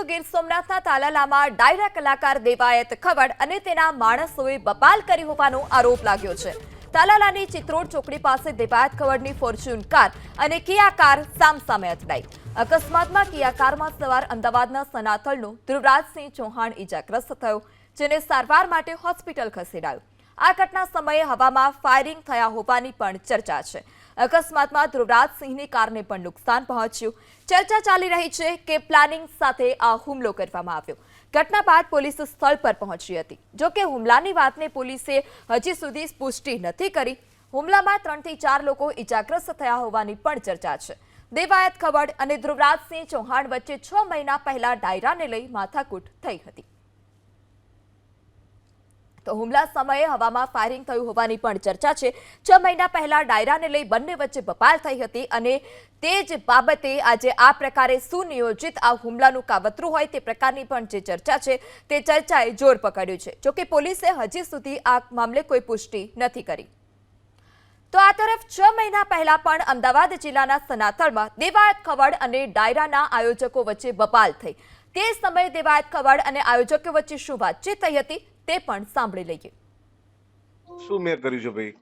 તો ગીર સોમનાથના તાલાલામાં ડાયરા કલાકાર દેવાયત ખવડ અને તેના માણસોએ બપાલ કરી હોવાનો આરોપ લાગ્યો છે. તાલાલાની ચિત્રોડ ચોકડી પાસે દેવાયત ખવડની ફોર્ચ્યુન કાર અને કિયા કાર સામસામે અથડાઈ. અકસ્માતમાં કિયા કારમાં સવાર અમદાવાદના સનાથલનો ધ્રુવરાજસિંહ ચૌહાણ ઈજાગ્રસ્ત થયો, જેને સારવાર માટે હોસ્પિટલ ખસેડાયો. આ ઘટના સમયે હવામાં ફાયરિંગ થયા હોવાની પણ ચર્ચા છે. અકસ્માતમાં ધ્રુવરાજસિંહની કારને પણ નુકસાન પહોંચ્યું. ચર્ચા ચાલી રહી છે કે પ્લાનિંગ સાથે આ હુમલો કરવામાં આવ્યો. ઘટના બાદ પોલીસ સ્થળ પર પહોંચી હતી. જો કે હુમલાની વાતને પોલીસે હજી સુધી પુષ્ટિ નથી કરી. હુમલામાં ત્રણથી ચાર લોકો ઇજાગ્રસ્ત થયા હોવાની પણ ચર્ચા છે. દેવાયત ખવડ અને ધ્રુવરાજસિંહ ચૌહાણ વચ્ચે છ મહિના પહેલા ડાયરાને લઈ માથાકૂટ થઈ હતી. તો હુમલા સમયે હવામાં ફાયરિંગ થયું હોવાની પણ ચર્ચા છે. છ મહિના પહેલા ડાયરાને લઈ બંને વચ્ચે બપાલ થઈ હતી અને તે જ બાબતે આજે આ પ્રકારે સુનિયોજિત આ હુમલાનું કાવતરું હોય તે પ્રકારની પણ જે ચર્ચા છે તે ચર્ચાએ જોર પકડ્યું છે. જોકે પોલીસે હજી સુધી આ મામલે કોઈ પુષ્ટિ નથી કરી. તો આ તરફ છ મહિના પહેલા પણ અમદાવાદ જિલ્લાના સનાથળમાં દેવાયત ખવડ અને ડાયરાના આયોજકો વચ્ચે બપાલ થઈ. તે સમયે દેવાયત ખવડ અને આયોજકો વચ્ચે શું વાતચીત થઈ હતી તે પણ સાંભળી લઈએ. શું મેં કર્યું છે ભાઈ?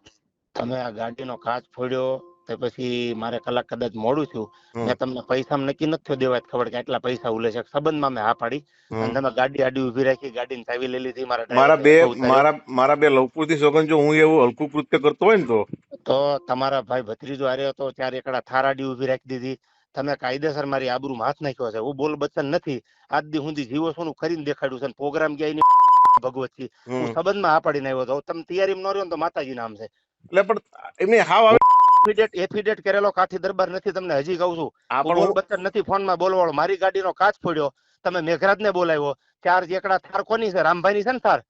તમે આ ગાડીનો કાચ ફોડ્યો તે પછી મારે કલાક કદાચ મોડું થયું. મેં તમને પૈસા નક્કી નથી થયો દેવાય ખબર કે આટલા પૈસા ઉલે છે. સંબંધમાં મેં હા પાડી. અને તમે ગાડી આડી ઊભી રાખી ગાડીની ચાવી લઈ લીધી મારા મારા બે. મારા મારા બે લવપુરથી સોગન જો હું એવું હલકું કૃત્ય કરતો હોય ને તો? તો તમારા ભાઈ ભત્રીજો આર્યો હતો ચાર એકડા થાર આડી ઊભી રાખી દીધી. તમે કાયદેસર મારી આબરૂમાં હાથ નાખ્યો છે. હું બોલ બચ્ચન નથી. આજ દી હું જીવો છું કરીને દેખાડ્યું છે પ્રોગ્રામ ગયા એની ભગવતજી હું. સંબંધમાં હા પાડીને આવ્યો હતો. તમે તૈયારી ન રહ્યો તો માતાજી નામ છે. એટલે પણ એમને હાવ આવે. એફિડેટ એફિડેટ કરેલો કાથી દરબાર નથી તમને હજી કહું છું. બોલ બચ્ચન નથી ફોનમાં બોલવાળો. મારી ગાડીનો કાચ ફોડ્યો. તમે મેઘરાજ ને બોલાવ્યો. ચાર એકડા થાર કોની છે? રામભાઈ ની છે ને થાર?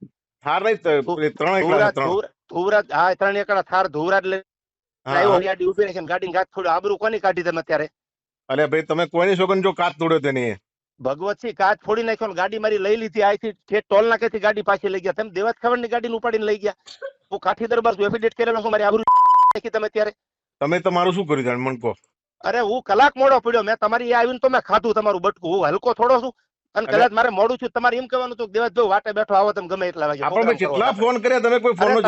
થાર નહીં ત્રણ એકડા ધુવરાજ ત્રણ. ધુવરાજ હા ત્રણ એકડા થાર ધુવરાજ લઈ આવ્યો. ગાડી ઊભી રાખીને કાચ ફોડ્યો. આબરૂ કોની કાઢી તમે અત્યારે? અરે ભાઈ તમે કોઈની સોગન જો કાચ તોડ્યો તેની ભગવતસિંહ કાચ ફોડી નાખ્યો ગાડી મારી લઈ લીધી. આથી ઠેઠ ટોલ નાકેથી ગાડી પાછી લઈ ગયા. તમે દેવાત ખબરની ગાડી ઉપાડીને લઈ ગયા. હું કાઠી દરબાર એફિડેટ કરેલો છું મારી આબરૂ નાખી તમે ત્યારે. તમે તમારું શું કર્યું જાણ મને કહો. અરે હું કલાક મોડો પડ્યો. મેં તમારી આવીને તો મેં ખાધું તમારું બટકું. હું હલકો થોડો છું. અને કદાચ મારે મોડું છું તમારે એમ કહેવાનું હતું કે દેવાજભાઈ વાટે બેઠો આવો તમે ગમે એટલા વાગે. આપણે કેટલા ફોન કર્યા? તમે કોઈ ફોન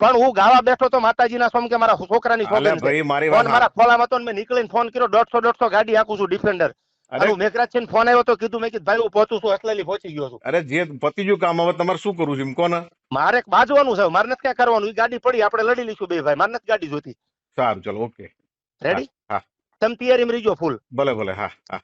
પણ હું ગાવા બેઠો તો માતાજીના સ્વામી કે મારા છોકરાની ભાઈ મારી ફોન વાત મારા ખોલામાં તો મેં નીકળીને ફોન કર્યો દોઢસો દોઢસો ગાડી હાકું છું ડિફેન્ડર અરે મેઘરાજ છે ફોન આવ્યો તો કીધું મેં કીધું ભાઈ હું પહોંચું છું અસલેલી પહોંચી ગયો છું. અરે જે પતિજુ કામ હવે તમારે શું કરવું છે કોને મારે બાજવાનું છે મારે નથી ક્યાં કરવાનું એ ગાડી પડી આપણે લડી લઈશું બે ભાઈ મારે નથી ગાડી જોતી સારું ચલો ઓકે. રેડી હા. તમે તૈયારીમાં રહીજો ફૂલ ભલે ભલે હા હા.